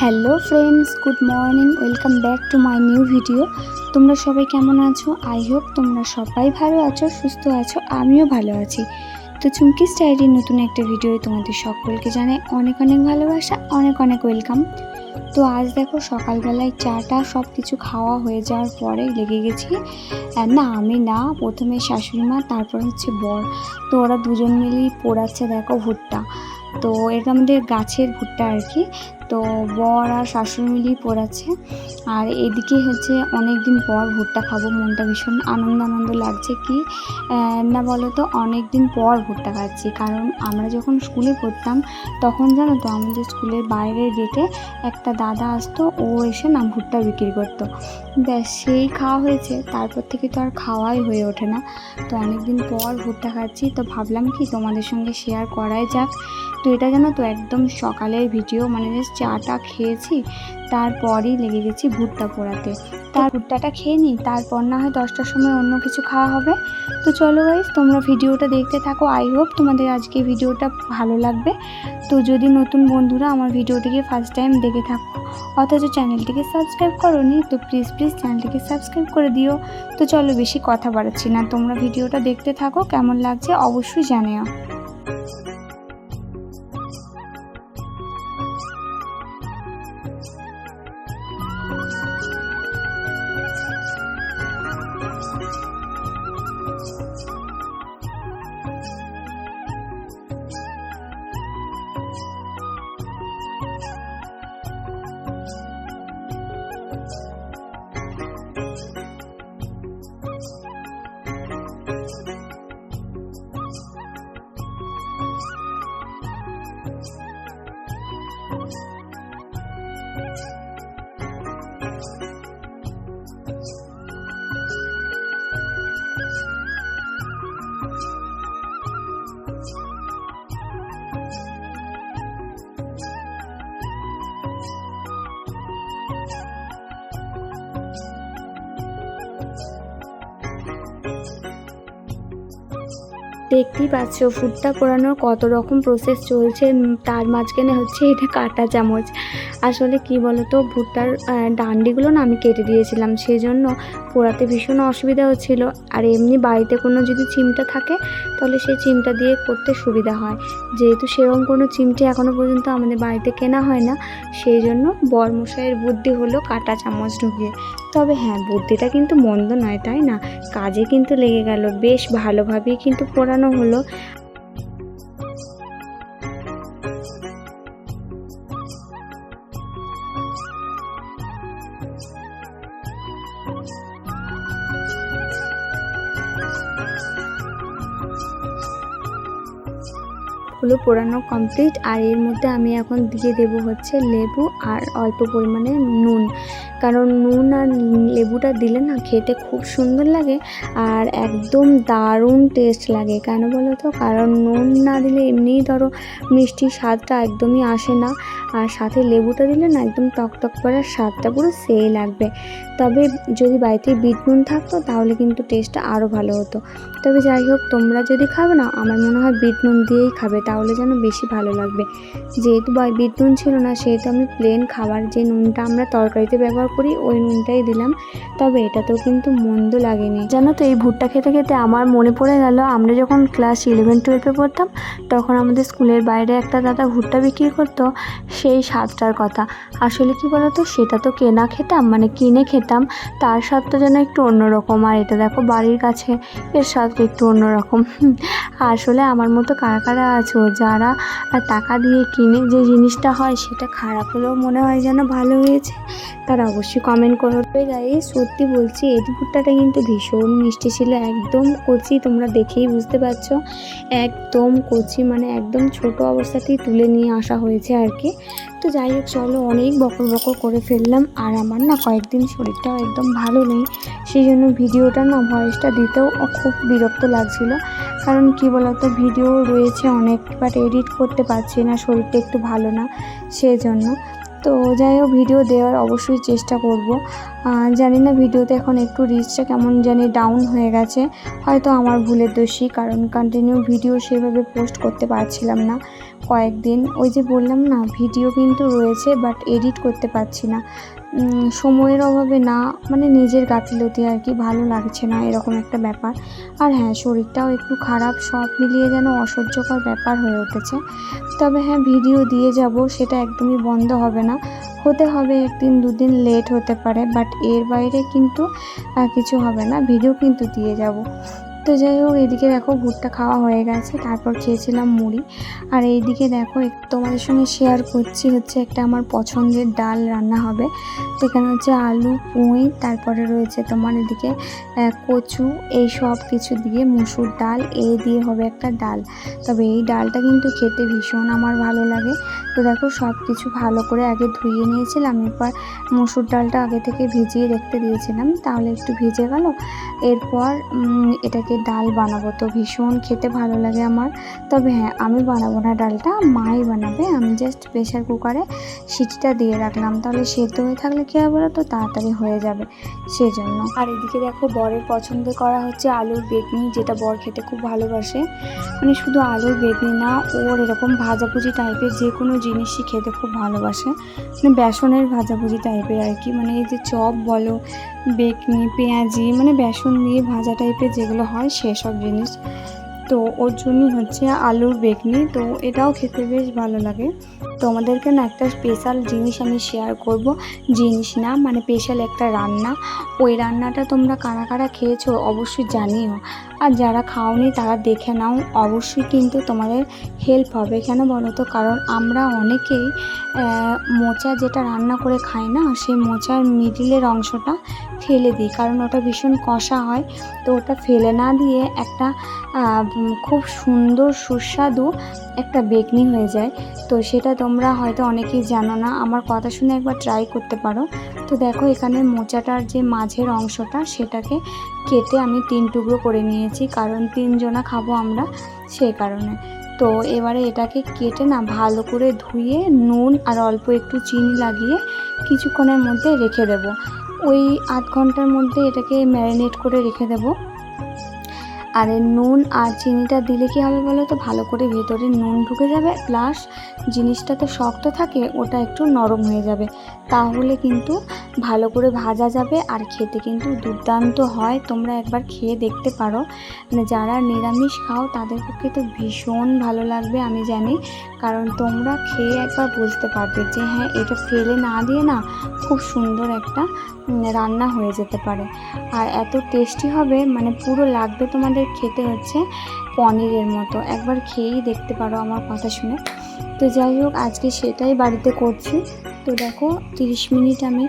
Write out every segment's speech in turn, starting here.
Hello friends good morning welcome back to my new video তোমরা সবাই কেমন আছো? আই হোপ তোমরা সবাই ভালো আছো, সুস্থ আছো, আমিও ভালো আছি। তো চুমকি ডায়েরির নতুন একটা ভিডিও তোমাদের সকলকে জানাই অনেক অনেক ভালোবাসা, অনেক অনেক ওয়েলকাম তো আজ দেখো সকালবেলায় চাটা সব কিছু খাওয়া হয়ে যাওয়ার পরে লেগে গেছি। না, আমি না, প্রথমে শাশুড়ি মা, তারপর হচ্ছে বর। তো ওরা দুজন মিলেই পড়াচ্ছে দেখো ভুট্টা। তো এটা আমাদের গাছের ভুট্টা আর কি। তো বর আর শাশুড়ি মিলিয়ে পোড়াচ্ছে আর এদিকে হচ্ছে অনেক দিন পর ভুট্টা খাব, মনটা ভীষণ আনন্দ আনন্দ লাগছে কি না বলো তো অনেক দিন পর ভুট্টা খাচ্ছি। কারণ আমরা যখন স্কুলে পড়তাম, তখন জানো তো আমাদের স্কুলের বাইরের গেটে একটা দাদা আসতো, ও এসে না ভুট্টা বিক্রি করতো। ব্যাস, সেই খাওয়া হয়েছে, তারপর থেকে তো আর খাওয়াই হয়ে ওঠে না। তো অনেক দিন পর ভুট্টা খাচ্ছি, তো ভাবলাম কি তোমাদের সঙ্গে শেয়ার করাই যাক। তো এটা জানো তো একদম সকালের ভিডিও মানে জাস্ট চাটা খেয়েছি, তারপরই লেগে গেছি ভুট্টা পোড়াতে। তার ভুট্টাটা খেয়ে নিই, তারপর না হয় দশটার সময় অন্য কিছু খাওয়া হবে। তো চলো গাইজ তোমরা ভিডিওটা দেখতে থাকো আই হোপ তোমাদের আজকে ভিডিওটা ভালো লাগবে। তো যদি নতুন বন্ধুরা আমার ভিডিওটিকে ফার্স্ট টাইম দেখে থাকো, অথচ চ্যানেলটিকে সাবস্ক্রাইব করোনি, তো প্লিজ প্লিজ চ্যানেলটিকে সাবস্ক্রাইব করে দিও। তো চলো বেশি কথা বাড়াচ্ছি না, তোমরা ভিডিওটা দেখতে থাকো, কেমন লাগছে অবশ্যই জানিও। দেখতেই পাচ্ছ ফুটটা পোড়ানোর কত রকম প্রসেস চলছে তার মাঝখানে হচ্ছে এটা কাটা চামচ। আসলে কি বলতো, ভুট্টার ডান্ডিগুলো না আমি কেটে দিয়েছিলাম। সেই জন্য পোড়াতে ভীষণ অসুবিধা হচ্ছিল। আর এমনি বাড়িতে কোনো যদি চিমটা থাকে, তাহলে সেই চিমটা দিয়ে করতে সুবিধা হয়। যেহেতু সেরকম কোনো চিমটে এখনও পর্যন্ত আমাদের বাড়িতে কেনা হয় না সেই জন্য বরমশাইয়ের বুদ্ধি হলো কাটা চামচ ঢুকিয়ে। তবে হ্যাঁ বুদ্ধিটা কিন্তু মন্দ নয়, তাই না? কাজে কিন্তু লেগে গেল। বেশ ভালোভাবেই কিন্তু পোড়ানো হলো। গুলো পোড়ানো কমপ্লিট আর এর মধ্যে আমি এখন দিয়ে দেবো হচ্ছে লেবু আর অল্প পরিমাণে নুন। কারণ নুন আর লেবুটা দিলে না খেতে খুব সুন্দর লাগে আর একদম দারুণ টেস্ট লাগে। কেন বলো তো? কারণ নুন না দিলে এমনিই ধরো মিষ্টির স্বাদটা একদমই আসে না। আর সাথে লেবুটা দিলে না একদম টকটক করার স্বাদটা পুরো সেই লাগবে। তবে যদি বাড়িতে বিট নুন থাকতো তাহলে কিন্তু টেস্টটা আরও ভালো হতো। তবে যাই হোক, তোমরা যদি খাবে না, আমার মনে হয় বিট নুন দিয়েই খাবে, তাহলে যেন বেশি ভালো লাগবে। যেহেতু বিট নুন ছিল না, সেহেতু আমি প্লেন খাবার যে নুনটা আমরা তরকারিতে ব্যবহার করি ওই নুনটাই দিলাম। তবে এটাতেও কিন্তু মন্দ লাগেনি। জানো তো, এই ভুট্টা খেতে খেতে আমার মনে পড়ে গেল, আমরা যখন ক্লাস ইলেভেন টুয়েলভে পড়তাম, তখন আমাদের স্কুলের বাইরে একটা দাদা ভুট্টা বিক্রি করতো, সেই স্বাদটার কথা। আসলে কি বলতো, সেটা তো কেনা খেতাম মানে কিনে খেতাম, তার স্বাদটা যেন একটু অন্যরকম। আর এটা দেখো, বাড়ির কাছে এর স্বাদটা একটু অন্যরকম। আসলে আমার মতো কারা কারা আছো, যারা টাকা দিয়ে কিনে যে জিনিসটা হয়, সেটা খারাপ হলেও মনে হয় যেন ভালো হয়েছে তারা অবশ্যই কমেন্ট করো। গাই সত্যি বলছি এদি ভুট্টাটা কিন্তু ভীষণ মিষ্টি ছিল, একদম কচি, তোমরা দেখেই বুঝতে পারছ। একদম কচি মানে একদম ছোট অবস্থাতেই তুলে নিয়ে আসা হয়েছে আর কি। তো যাই হোক, চলো অনেক বকর বকর করে ফেললাম, আর আমার না কয়েকদিন শরীরটাও একদম ভালো নেই, সেই জন্য ভিডিওটা না ভয়েসটা দিতেও খুব বিরক্ত লাগছিল। কারণ কি বলতো ভিডিও রয়েছে অনেক বাট এডিট করতে পারছি না, শরীরটা একটু ভালো না সেই জন্য তো যাই হোক ভিডিও দেওয়ার অবশ্যই চেষ্টা করব। জানি না ভিডিওতে এখন একটু রিচটা কেমন জানি ডাউন হয়ে গেছে। হয়তো আমার ভুলের দোষী, কারণ কন্টিনিউ ভিডিও সেভাবে পোস্ট করতে পারছিলাম না। কয়েকদিন। ওই যে বললাম না ভিডিও কিন্তু রয়েছে বাট এডিট করতে পারছি না। সময়ের অভাবে না মানে নিজের গাফিলতি আর কি, ভালো লাগছে না, এরকম একটা ব্যাপার। আর হ্যাঁ শরীরটাও একটু খারাপ, সব মিলিয়ে যেন অসহ্যকর ব্যাপার হয়ে উঠেছে। তবে হ্যাঁ ভিডিও দিয়ে যাব, সেটা একদমই বন্ধ হবে না। হতে হবে একদিন, দুদিন লেট হতে পারে বাট এর বাইরে কিন্তু কিছু হবে না ভিডিও কিন্তু দিয়ে যাব। তো যাই হোক, এদিকে দেখো ভুট্টা খাওয়া হয়ে গেছে, তারপর খেয়েছিলাম মুড়ি। আর এইদিকে দেখো তোমাদের সঙ্গে শেয়ার করছি, হচ্ছে একটা আমার পছন্দের ডাল রান্না হবে। তো এখানে হচ্ছে আলু, পুঁই, তারপরে রয়েছে তোমার এদিকে কচু, এই সব কিছু দিয়ে মুসুর ডাল, এই দিয়ে হবে একটা ডাল। তবে এই ডালটা কিন্তু খেতে ভীষণ আমার ভালো লাগে। তো দেখো সব কিছু ভালো করে আগে ধুয়ে নিয়েছিলাম, এরপর মুসুর ডালটা আগে থেকে ভিজিয়ে রেখে দিয়েছিলাম, তাহলে একটু ভিজে গেল। এরপর এটাকে ডাল বানাবো। তো ভীষণ খেতে ভালো লাগে আমার। তবে হ্যাঁ আমি বানাবো না ডালটা, মাই বানাবে। আমি জাস্ট প্রেশার কুকারে সিটিটা দিয়ে রাখলাম। তাহলে সেদ্ধ হয়ে থাকলে কী হবে তো? তাড়াতাড়ি হয়ে যাবে সেই জন্য আর এদিকে দেখো বরের পছন্দ করা হচ্ছে আলুর বেগনি, যেটা বর খেতে খুব ভালোবাসে। মানে শুধু আলুর বেগনি না, ওর এরকম ভাজাভুজি টাইপের যে কোনো জিনিসই খেতে খুব ভালোবাসে। মানে বেসনের ভাজাভুজি টাইপের আর কি মানে এই যে চপ বলো, বেগনি, পেঁয়াজি মানে বেসন দিয়ে ভাজা টাইপের যেগুলো হয় সেসব জিনিস। তো ওর জন্যই হচ্ছে আলুর বেগনি। তো এটাও খেতে বেশ ভালো লাগে। তো আমাদেরকে না একটা স্পেশাল জিনিস আমি শেয়ার করব। জিনিস না মানে স্পেশাল একটা রান্না। ওই রান্নাটা তোমরা কারা কারা খেয়েছো অবশ্যই জানিও। আর যারা খাওনি তারা দেখে নাও, অবশ্যই কিন্তু তোমাদের হেল্প হবে। কেন বলো তো? কারণ আমরা অনেকেই মোচা যেটা রান্না করে খাই না, সেই মোচার মিডিলের অংশটা ফেলে দিই। কারণ ওটা ভীষণ কষা হয়, তো ওটা ফেলে না দিয়ে একটা খুব সুন্দর সুস্বাদু একটা বেগনি হয়ে যায়। তো সেটা তোমরা হয়তো অনেকেই জানো না। আমার কথা শুনে একবার ট্রাই করতে পারো। তো দেখো, এখানে মোচাটার যে মাঝের অংশটা, সেটাকে কেটে আমি তিন টুকরো করে নিয়েছি, কারণ তিনজনা খাব আমরা সেই কারণে। তো এবারে এটাকে কেটে না ভালো করে ধুয়ে, নুন আর অল্প একটু চিনি লাগিয়ে কিছুক্ষণের মধ্যে রেখে দেব। ওই আধ ঘণ্টার মধ্যে এটাকে ম্যারিনেট করে রেখে দেব। আর এই নুন আর চিনিটা দিলে কি হবে বলো তো? ভালো করে ভেতরে নুন ঢুকে যাবে প্লাস জিনিসটা তো শক্ত থাকে, ওটা একটু নরম হয়ে যাবে। তাহলে কিন্তু ভালো করে ভাজা যাবে আর খেতে কিন্তু দুর্দান্ত হয়। তোমরা একবার খেয়ে দেখতে পারো। মানে যারা নিরামিষ খাও, তাদের পক্ষে তো ভীষণ ভালো লাগবে, আমি জানি। কারণ তোমরা খেয়ে একবার বুঝতে পারবে যে হ্যাঁ এটা ফেলে না দিয়ে না খুব সুন্দর একটা রান্না হয়ে যেতে পারে। আর এত টেস্টি হবে মানে পুরো লাগবে তোমাদের খেতে হচ্ছে পনিরের মতো। একবার খেয়েই দেখতে পারো আমার কথা শুনে। তো যাই হোক, আজকে সেটাই বাড়িতে করছি। তো দেখো, তিরিশ মিনিট আমি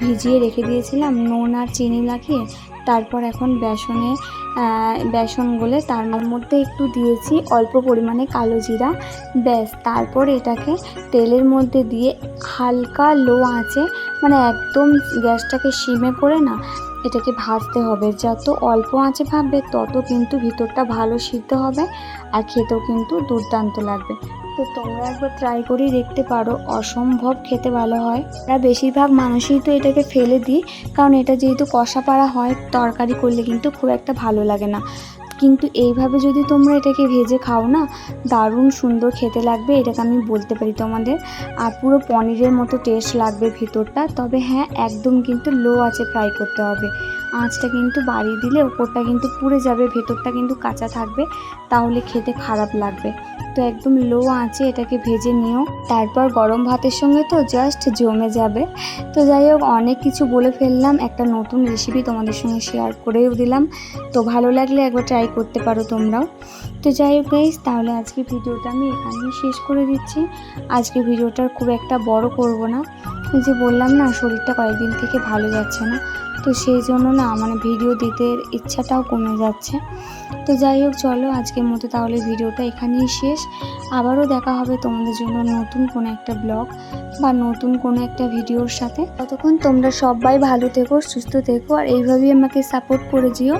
ভিজিয়ে রেখে দিয়েছিলাম নুন আর চিনি লাগিয়ে তারপর এখন বেসনে বেসন গলে তার মধ্যে একটু দিয়েছি অল্প পরিমাণে কালো জিরা। ব্যাস, তারপর এটাকে তেলের মধ্যে দিয়ে হালকা লো আঁচে মানে একদম গ্যাসটাকে সিমে করে না এটাকে ভাজতে হবে। যত অল্প আঁচে ভাববে, তত কিন্তু ভিতরটা ভালো সিদ্ধ হবে আর খেতেও কিন্তু দুর্দান্ত লাগবে। তো তোমরা একবার ট্রাই করেই দেখতে পারো, অসম্ভব খেতে ভালো হয়। আর বেশিরভাগ মানুষই তো এটাকে ফেলে দিই, কারণ এটা যেহেতু কষা পাড়া হয়, তরকারি করলে কিন্তু খুব একটা ভালো লাগে না। কিন্তু এইভাবে যদি তোমরা এটাকে ভেজে খাও না, দারুণ সুন্দর খেতে লাগবে, এটাকে আমি বলতে পারি তোমাদের। আর পুরো পনিরের মতো টেস্ট লাগবে ভিতরটা, তবে হ্যাঁ একদম কিন্তু লো আছে ফ্রাই করতে হবে। আঁচটা কিন্তু বাড়িয়ে দিলে ওপরটা কিন্তু পুড়ে যাবে, ভেতরটা কিন্তু কাঁচা থাকবে, তাহলে খেতে খারাপ লাগবে। তো একদম লো আঁচে এটাকে ভেজে নিও। তারপর গরম ভাতের সঙ্গে তো জাস্ট জমে যাবে। তো যাই হোক, অনেক কিছু বলে ফেললাম, একটা নতুন রেসিপি তোমাদের সঙ্গে শেয়ার করেও দিলাম। তো ভালো লাগলে একবার ট্রাই করতে পারো তোমরাও। তো যাই হোক গাইজ তাহলে আজকে ভিডিওটা আমি এখানেই শেষ করে দিচ্ছি। আজকে ভিডিওটার খুব একটা বড় করব না। যে বললাম না, শরীরটা কয়েকদিন থেকে ভালো যাচ্ছে না। তো সেই জন্য না মানে ভিডিও দিতে ইচ্ছাটাও কমে যাচ্ছে। তো যাই হোক, চলো আজকের মতো তাহলে ভিডিওটা এখানেই শেষ। আবারও দেখা হবে তোমাদের জন্য নতুন কোনো একটা ব্লগ বা নতুন কোনো একটা ভিডিওর সাথে। ততক্ষণ তোমরা সবাই ভালো থেকো, সুস্থ থেকো, আর এইভাবেই আমাকে সাপোর্ট করে দিও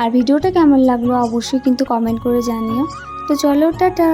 আর ভিডিওটা কেমন লাগল অবশ্যই কিন্তু কমেন্ট করে জানিও। তো চলো, টাটা!